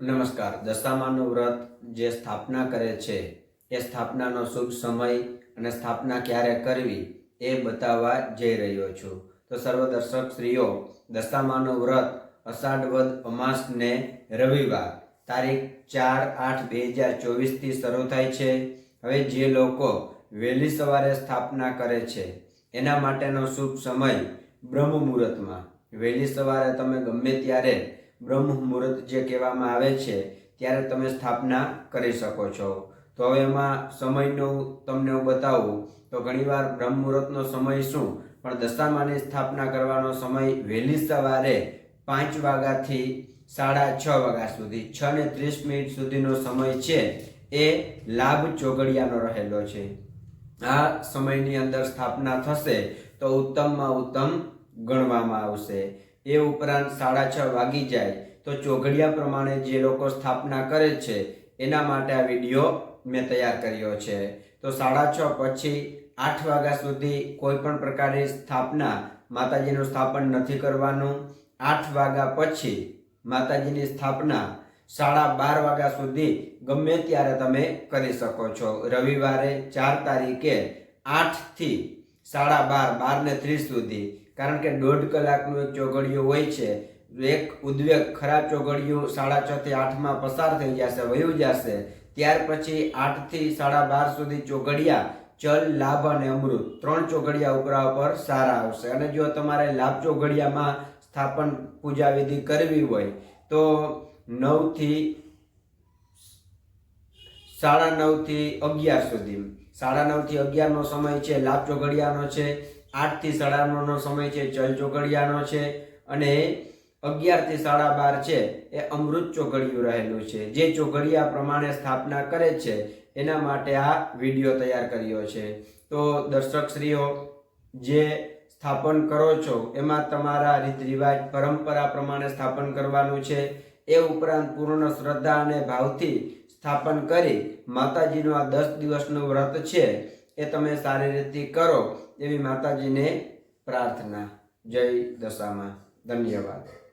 નમસ્કાર. દશામાનું વ્રત જે સ્થાપના કરે છે, એ સ્થાપનાનો શુભ સમય અને સ્થાપના ક્યારે કરવી એ બતાવવા જઈ રહ્યો છું. તો સર્વ દર્શક સ્ત્રીઓ, દશામાનું વ્રત અષાઢ વદ અમાસને રવિવાર તારીખ ચાર આઠ બે હજાર ચોવીસથી શરૂ થાય છે. હવે જે લોકો વહેલી સવારે સ્થાપના કરે છે, એના માટેનો શુભ સમય બ્રહ્મ મુહૂર્તમાં વહેલી સવારે તમે ગમે ત્યારે બ્રહ્મ મુહૂર્ત જે કહેવામાં આવે છે, ત્યારે તમે સ્થાપના કરી શકો છો. તો હવે એમાં સમયનું તમને હું બતાવું. તો ઘણીવાર બ્રહ્મ મુહૂર્તનો સમય શું? પણ દશામાની સ્થાપના કરવાનો સમય વહેલી સવારે પાંચ વાગ્યાથી સાડા છ વાગ્યા સુધી, છ ને ત્રીસ મિનિટ સુધીનો સમય છે, એ લાભ ચોગડિયાનો રહેલો છે. આ સમયની અંદર સ્થાપના થશે તો ઉત્તમમાં ઉત્તમ ગણવામાં આવશે. એ ઉપરાંત સાડા છ વાગી જાય તો ચોઘડિયા પ્રમાણે જે લોકો સ્થાપના કરે છે, એના માટે આ વીડિયો મેં તૈયાર કર્યો છે. તો સાડા છ પછી આઠ વાગ્યા સુધી કોઈ પણ પ્રકારની સ્થાપના માતાજીનું સ્થાપન નથી કરવાનું. આઠ વાગ્યા પછી માતાજીની સ્થાપના સાડા બાર વાગ્યા સુધી ગમે ત્યારે તમે કરી શકો છો. રવિવારે ચાર તારીખે આઠથી સાડા બાર બાર ને ત્રીસ સુધી. કારણ કે દોઢ કલાકનું એક ચોઘડિયું હોય છે. એક ઉદ્વેગ ખરાબ ચોઘડિયું સાડા છ થી આઠમાં પસાર થઈ જશે, વયું જશે. ત્યાર પછી આઠથી સાડા બાર સુધી ચોઘડિયા, ચલ, લાભ અને અમૃત. ત્રણ ચોઘડિયા ઉપરા ઉપર સારા આવશે. અને જો તમારે લાભ ચોઘડિયામાં સ્થાપન પૂજા વિધિ કરવી હોય, તો નવથી સાડા નવથી અગિયાર સુધી. સાડા નવથી અગિયારનો સમય છે, લાભ ચોઘડિયાનો છે, આઠથી સાડા નવનો સમય છે ચલ ચોઘડિયાનો છે અને અગિયારથી સાડા બાર છે, એ અમૃત ચોઘડિયું રહેલું છે. જે ચોઘડિયા પ્રમાણે સ્થાપના કરે છે, એના માટે આ વીડિયો તૈયાર કર્યો છે. તો દર્શકશ્રીઓ, જે સ્થાપન કરો છો, એમાં તમારા રીત રિવાજ પરંપરા પ્રમાણે સ્થાપન કરવાનું છે, એ ઉપરાંત પૂર્ણ શ્રદ્ધા અને ભાવથી સ્થાપન કરી માતાજીનું આ દસ દિવસનું વ્રત છે, એ તમે સારી રીતે કરો એવી માતાજીને પ્રાર્થના. જય દશામાં. ધન્યવાદ.